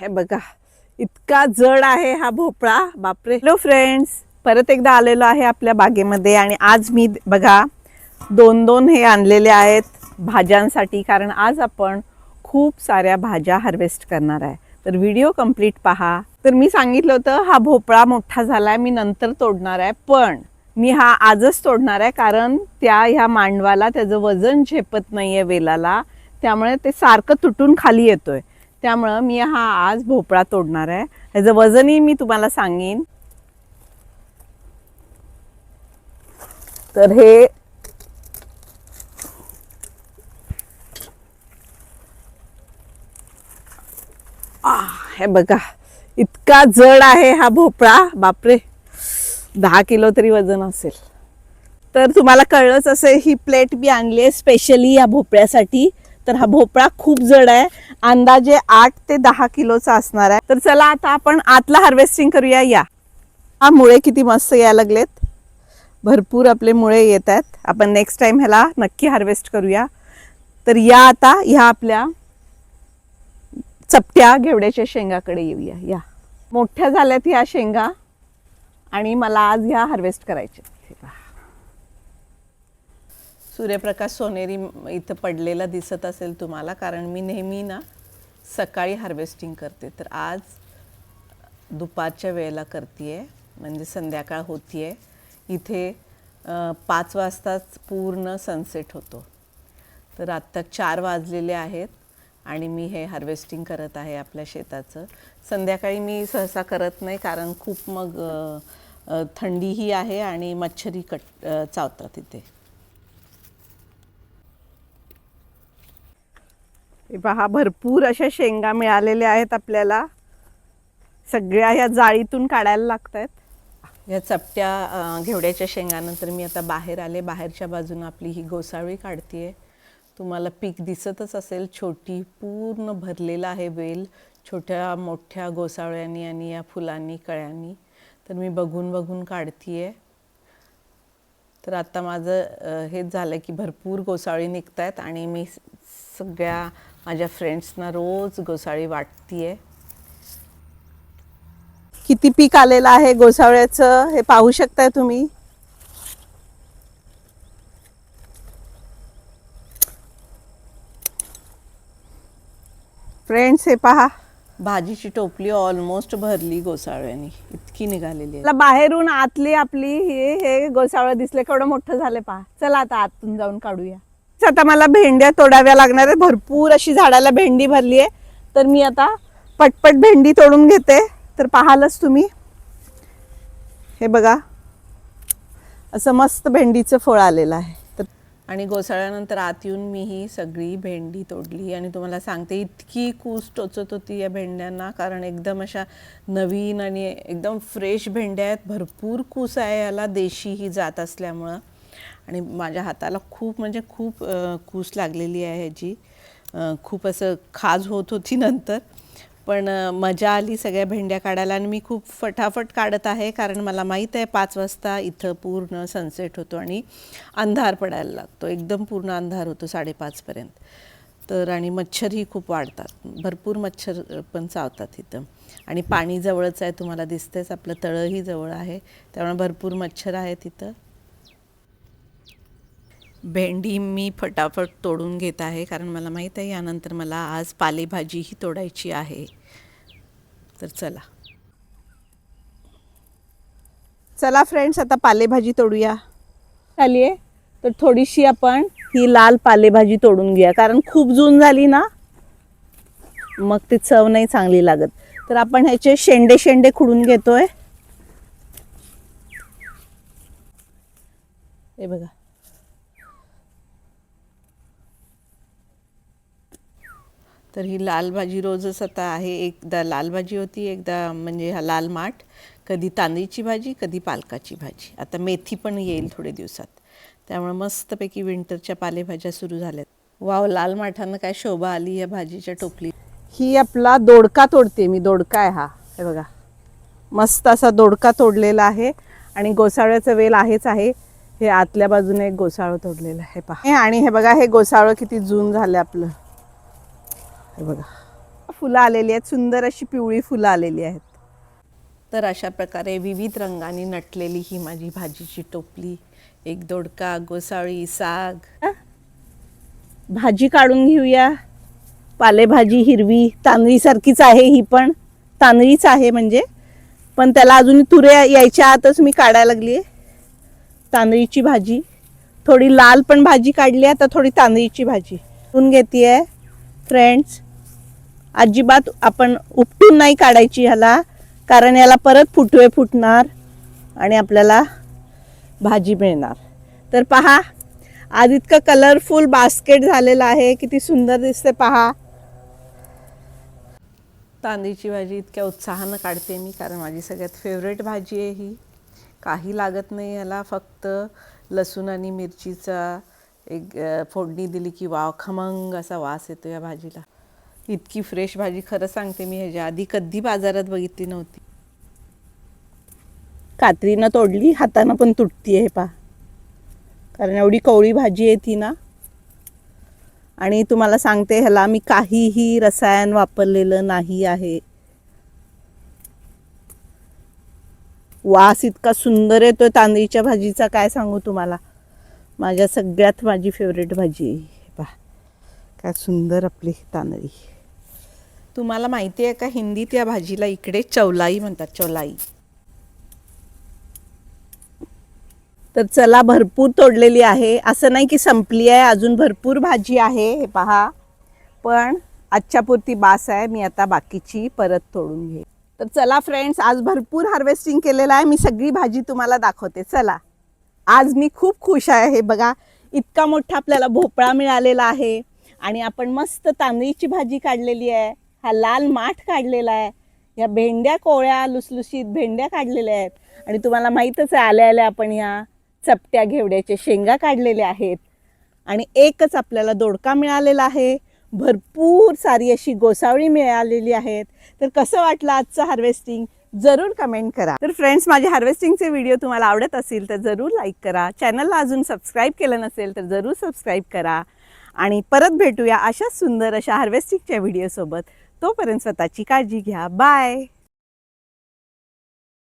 हे बघा इतका जड आहे हा भोपळा. बापरे. हॅलो फ्रेंड्स परत एकदा आलेलो आहे आपल्या बागेमध्ये आणि आज मी बघा दोन दोन हे आणलेले आहेत भाज्यांसाठी कारण आज आपण खूप साऱ्या भाज्या हार्वेस्ट करणार आहे. तर व्हिडिओ कंप्लीट पहा. तर मी सांगितलं होतं हा भोपळा मोठा झाला आहे मी नंतर तोडणार आहे पण मी हा आजच तोडणार आहे कारण त्या ह्या मांडवाला त्याचं वजन झेपत नाही आहे वेलाला. त्यामुळे ते सारखं तुटून खाली येतोय. त्यामुळं मी हा आज भोपळा तोडणार आहे. ह्याचं वजनही मी तुम्हाला सांगेन. तर हे हे बघा इतका जड आहे हा भोपळा. बापरे दहा किलो तरी वजन असेल. तर तुम्हाला कळलंच असेल ही प्लेट मी आणली आहे स्पेशली या भोपळ्यासाठी. तर हा भोपळा खूप जड आहे. अंदाजे आठ ते दहा किलोचा असणार आहे. तर चला आता आपण आतला हार्वेस्टिंग करूया. या. हा मुळे किती मस्त यायला लागलेत. भरपूर आपले मुळे येत आहेत. आपण नेक्स्ट टाइम ह्याला नक्की हार्वेस्ट करूया. तर या आता ह्या आपल्या चपट्या घेवड्याच्या शेंगाकडे येऊया. या. मोठ्या झाल्यात ह्या शेंगा आणि मला आज ह्या हार्वेस्ट करायच्या सूर्यप्रकाश सोनेरी इथं पडलेला दिसत असेल तुम्हाला कारण मी नेहमी ना सकाळी हार्वेस्टिंग करते. तर आज दुपारच्या वेळेला करते म्हणजे संध्याकाळ होतीये. इथे पाच वाजताच पूर्ण सनसेट होतो. तर आत्ता चार वाजलेले आहेत आणि मी हे हार्वेस्टिंग करत आहे आपल्या शेताचं. संध्याकाळी मी सहसा करत नाही कारण खूप मग थंडीही आहे आणि मच्छरी कट चावतात इथे. हे पहा भरपूर अशा शेंगा मिळालेल्या आहेत आपल्याला. सगळ्या ह्या जाळीतून काढायला लागत आहेत या चपट्या घेवड्याच्या शेंगानंतर मी आता बाहेर आले. बाहेरच्या बाजूनं आपली ही गोसाळी काढतीये. तुम्हाला पीक दिसतच असेल. छोटी पूर्ण भरलेला आहे वेल. छोट्या मोठ्या गोसाळ्यांनी आणि या फुलांनी कळ्यांनी. तर मी बघून बघून काढतीये. तर आता माझं हेच झालं की भरपूर गोसाळी निघत आहेत आणि मी सगळ्या माझ्या फ्रेंड्सना रोज गोसाळी वाटतीये. किती पीक आलेलं आहे गोसावळ्याचं हे पाहू शकताय तुम्ही? फ्रेंड्स हे पहा. भाजीची टोपली ऑलमोस्ट भरली गोसाळ्यानी. इतकी निघालेली आहे. बाहेरून आतली आपली हे हे गोसावळ दिसले केवढं मोठं झालं पहा. चला आता आतून जाऊन काढूया. आता मला भेंड्या तोडाव्या लागणार आहे भरपूर अशी झाडाला भेंडी भरली आहे. तर मी आता पटपट भेंडी तोडून घेते. तर पाहालच तुम्ही. हे बघा. असं मस्त भेंडीचं फळ आलेलं आहे. आणि गोसाळ्यानंतर आत येऊन मी ही सगळी भेंडी तोडली. आणि तुम्हाला सांगते इतकी कूस टोचत होती या भेंड्यांना. कारण एकदम अशा नवीन आणि एकदम फ्रेश भेंड्या आहेत. भरपूर कूस आहे याला देशी ही जात असल्यामुळं. आणि माझ्या हाताला खूप म्हणजे खूप कूस लागलेली आहे ह्याची. खूप असं खाज होत होती नंतर. पण मजा आली सगळ्या भेंड्या काढायला आणि मी खूप फटाफट काढत आहे कारण मला माहीत आहे पाच वाजता इथं पूर्ण सनसेट होतो आणि अंधार पडायला लागतो. एकदम पूर्ण अंधार होतो साडेपाचपर्यंत तर आणि मच्छरही खूप वाढतात. भरपूर मच्छर पण चावतात इथं. आणि पाणी जवळच आहे तुम्हाला दिसतेच आपलं तळंही जवळ आहे. त्यामुळे भरपूर मच्छर आहेत तिथं भेंडी मी फटाफट तोडून घेत आहे कारण मला माहीत आहे यानंतर मला आज पालेभाजीही तोडायची आहे. तर चला. चला फ्रेंड्स आता पालेभाजी तोडूया. झाली आहे तर थोडीशी आपण ही लाल पालेभाजी तोडून घेऊया कारण खूप जून झाली ना? मग ती चव नाही चांगली लागत. तर आपण ह्याचे शेंडे शेंडे खुडून घेतोय. हे बघा. तर ही लाल भाजी रोजच आता आहे. एकदा लाल भाजी होती एकदा म्हणजे हा लाल माठ कधी तांदळीची भाजी कधी पालकाची भाजी. आता मेथी पण येईल थोडे दिवसात. त्यामुळे मस्तपैकी विंटरच्या पालेभाज्या सुरू झाल्यात. वाव लाल माठानं काय शोभा आली या भाजीच्या टोपली. ही आपला दोडका तोडते मी. दोडका आहे हा. हे बघा. मस्त असा दोडका तोडलेला आहे आणि गोसाळ्याचं वेल आहेच आहे. हे आतल्या बाजूने एक गोसाळं तोडलेलं आहे. पहा. आणि हे बघा हे गोसाळं किती जून झालं आपलं. हे बघा. फुलं आलेली आहेत सुंदर अशी पिवळी फुलं आलेली आहेत. तर अशा प्रकारे विविध रंगांनी नटलेली ही माझी भाजीची टोपली एक दोडका गोसाळी साग. भाजी काढून घेऊया. पालेभाजी हिरवी तांदळीसारखीच आहे ही पण. तांदळीच आहे म्हणजे. पण त्याला अजून तुऱ्या यायच्या आतच मी काढायला लागली आहे तांदळीची भाजी. थोडी लाल पण भाजी काढली आहे आता थोडी तांदळीची भाजी. घेते आहे फ्रेंड्स अजिबात आपण उपटून नाही काढायची ह्याला कारण याला परत फुटवे फुटणार आणि आपल्याला भाजी मिळणार. तर पहा आज इतकं कलरफुल बास्केट झालेलं आहे किती सुंदर दिसते पहा. तांदळीची भाजी इतक्या उत्साहानं काढते मी कारण माझी सगळ्यात फेवरेट भाजी आहे ही. काही लागत नाही याला फक्त लसूण आणि मिरचीचा एक फोडणी दिली की वाव खमंग असा वास येतो या भाजीला. इतकी फ्रेश भाजी खरं सांगते मी ह्याच्या आधी कधी बाजारात बघितली नव्हती. कात्रीनं तोडली हातानं पण तुटती आहे पा. कारण एवढी कवळी भाजी आहे ती ना. आणि तुम्हाला सांगते ह्याला मी काहीही रसायन वापरलेलं नाही आहे. वास इतका सुंदर येतोय तांदळीच्या भाजीचा काय सांगू तुम्हाला? माझ्या सगळ्यात माझी फेवरेट भाजी आहे हे पहा काय सुंदर आपली तांदळी. तुम्हाला माहिती आहे का हिंदीत या भाजीला इकडे चौलाई म्हणतात चौलाई. तर चला भरपूर तोडलेली आहे. असं नाही की संपली आहे अजून भरपूर भाजी आहे हे पहा. पण आजच्या पुरती बास आहे मी आता बाकीची परत तोडून घे तर चला फ्रेंड्स आज भरपूर हार्वेस्टिंग केलेलं आहे. मी सगळी भाजी तुम्हाला दाखवते. चला. आज मी खूप खुश आहे. हे बघा इतका मोठा आपल्याला भोपळा मिळालेला आहे. आणि आपण मस्त तांदळीची भाजी काढलेली आहे. हा लाल माठ काढलेला आहे. या भेंड्या कोळ्या लुसलुशीत भेंड्या काढलेल्या आहेत. आणि तुम्हाला माहीतच आहे आल्या आल्या आपण या चपट्या घेवड्याच्या शेंगा काढलेल्या आहेत. आणि एकच आपल्याला दोडका मिळालेला आहे. भरपूर सारी अशी गोसावळी मिळालेली आहेत. तर कसं वाटलं आजचं हार्वेस्टिंग जरूर कमेंट करा. तर फ्रेंड्स माझे हार्वेस्टिंगचे व्हिडिओ तुम्हाला आवडत असतील तर जरूर लाईक करा. चॅनलला अजून सबस्क्राईब केलं नसेल तर जरूर सबस्क्राईब करा. आणि परत भेटूया अशाच सुंदर अशा हार्वेस्टिंगच्या व्हिडिओसोबत तोपर्यंत स्वतःची काळजी घ्या. बाय